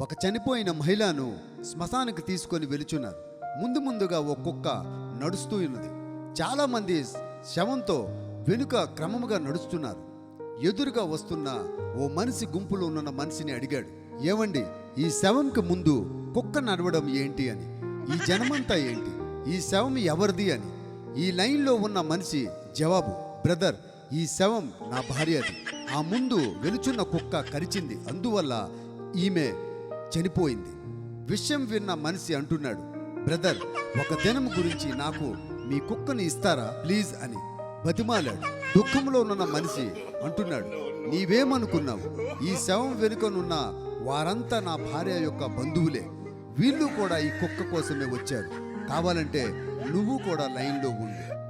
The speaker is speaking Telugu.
ఒక చనిపోయిన మహిళను శ్మశానికి తీసుకొని వెలుచున్నారు ముందు ముందుగా ఓ కుక్క నడుస్తూ ఉన్నది. చాలామంది శవంతో వెనుక క్రమముగా నడుస్తున్నారు. ఎదురుగా వస్తున్న ఓ మనిషి గుంపులో ఉన్న మనిషిని అడిగాడు ఏమండి ఈ శవంకి ముందు కుక్క నడవడం ఏంటి అని? ఈ జనమంతా ఏంటి? ఈ శవం ఎవరిది అని? ఈ లైన్లో ఉన్న మనిషి జవాబు బ్రదర్ ఈ శవం నా భార్యది. ఆ ముందు వెలుచున్న కుక్క కరిచింది. అందువల్ల ఈమె చనిపోయింది. విషయం విన్న మనిషి అంటున్నాడు బ్రదర్ ఒక దినం గురించి నాకు మీ కుక్కని ఇస్తారా? ప్లీజ్ అని బతిమాలాడు. దుఃఖంలో ఉన్న మనిషి అంటున్నాడు నీవేమనుకున్నావు? ఈ శవం వెనుకనున్న వారంతా నా భార్య యొక్క బంధువులే. వీళ్ళు కూడా ఈ కుక్క కోసమే వచ్చారు. కావాలంటే నువ్వు కూడా లైన్లో ఉండు.